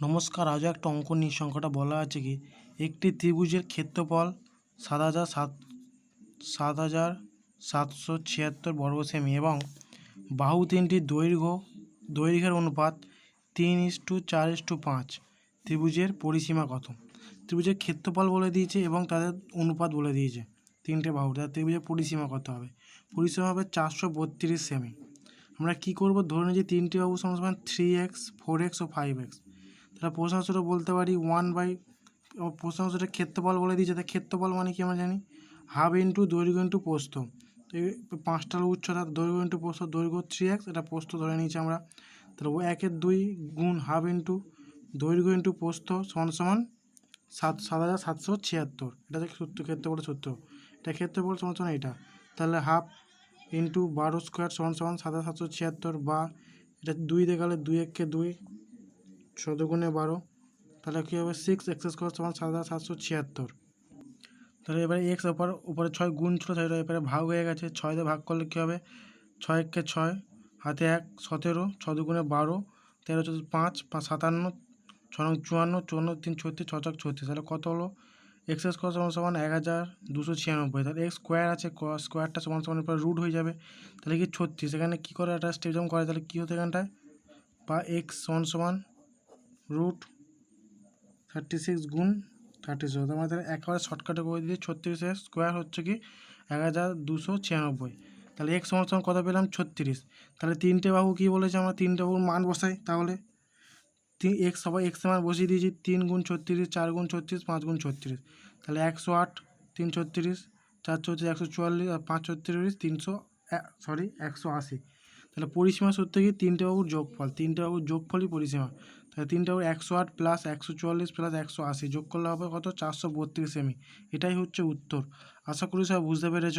নমস্কার, আজও একটা অঙ্ক নিয়ে সংখ্যাটা বলা আছে কি? একটি ত্রিভুজের ক্ষেত্রফল সাত হাজার সাত সাত হাজার সাতশো ছিয়াত্তর বর্গ সেমি এবং বাহু তিনটির দৈর্ঘ্য, দৈর্ঘ্যের অনুপাত তিন ইস টু চার ইস টু পাঁচ। ত্রিভুজের পরিসীমা কত? ত্রিভুজের ক্ষেত্রফল বলে দিয়েছে এবং তাদের অনুপাত বলে দিয়েছে তিনটে বাহু তাদের ত্রিভুজের পরিসীমা কত হবে? পরিসীমা হবে চারশো বত্রিশ সেমি। আমরা কী করব? ধরে নিয়েছি তিনটি বাহু সমান সমান থ্রি এক্স ফোর এক্স ও ফাইভ এক্স তাহলে প্রশ্ন উত্তরটা বলতে পারি ওয়ান বাই প্রশ্ন উত্তরটা ক্ষেত্রফল বলে দিয়েছে। তাই ক্ষেত্রফল মানে কি আমরা জানি? হাফ ইন্টু দৈর্ঘ্য ইন্টু প্রস্থ। তো এই পাঁচটা হলো উচ্চতা, দৈর্ঘ্য ইন্টু প্রস্থ, দৈর্ঘ্য থ্রি এক্স এটা পোস্ত ধরে নিয়েছি আমরা। তাহলে ও একের দুই গুণ হাফ ইন্টু দৈর্ঘ্য ইন্টু প্রস্থ সমান সমান সাত সাত হাজার সাতশো ছিয়াত্তর। এটা হচ্ছে সূত্র, ক্ষেত্রফলের সূত্র। এটা ক্ষেত্রফল সমান সমান এটা তাহলে হাফ ইন্টু বারো স্কোয়ার সমান সমান সাত হাজার সাতশো ছিয়াত্তর বা এটা দুই দেখালে দুই এককে দুই চোদ্দ গুণে বারো, তাহলে কী হবে? সিক্স এক্স স্কোয়ার সমান সাত হাজার সাতশো ছিয়াত্তর। তাহলে এবারে এক্স ওপর উপরে ছয় গুণ ছিল সেটা এবারে ভাগ হয়ে গেছে। ছয় দিয়ে ভাগ করলে কী হবে? ছয় এককে ছয়, হাতে এক, সতেরো ছ দুগুণে বারো, তেরো চোদ্দ পাঁচ পাঁচ সাতান্ন, ছ নং চুয়ান্ন চুয়ান্ন তিন ছত্রিশ, ছ ছক ছত্রিশ। তাহলে কত হলো? এক্স স্কোয়ার সমান সমান এক হাজার দুশো ছিয়ানব্বই। তাহলে এক্স স্কোয়ার আছে স্কোয়ারটা সমান সমান পরে রুট হয়ে যাবে। তাহলে কি ছত্রিশ? এখানে কী করে একটা স্টেজম করে? তাহলে কী হতো এখানটায়? বা এক্স সমান সমান রুট থার্টি সিক্স গুণ থার্টি সিক্স আমাদের একেবারে শর্টকাটে করে দিয়ে ছত্রিশের স্কোয়ার হচ্ছে কি এক হাজার দুশো ছিয়ানব্বই। তাহলে এক্স সমান সমান কত পেলাম? ছত্রিশ। তাহলে তিনটে বাহু কী বলেছে আমরা? তিনটে বাহুর মান বসাই তাহলে। তিন এক্স সবাই এক্স মান বসিয়ে দিয়েছি। তিন গুণ ছত্রিশ, চার গুণ ছত্রিশ, পাঁচ গুণ ছত্রিশ। তাহলে একশো আট, তিন ছত্রিশ, চার ছত্রিশ, একশো চুয়াল্লিশ আর পাঁচ ছত্রিশ, তিনশো সরি একশো আশি। তাহলে পরিসীমা সূত্রে কি তিনটে বাহুর যোগফল? তিনটে বাহুর যোগফলই পরিসীমা। তাহলে তিনটে বাহুর একশো আট প্লাস একশো চুয়াল্লিশ প্লাস একশো আশি যোগ করলে হবে কত? চারশো বত্রিশ সেমি। এটাই হচ্ছে উত্তর। আশা করি সব বুঝতে পেরেছ।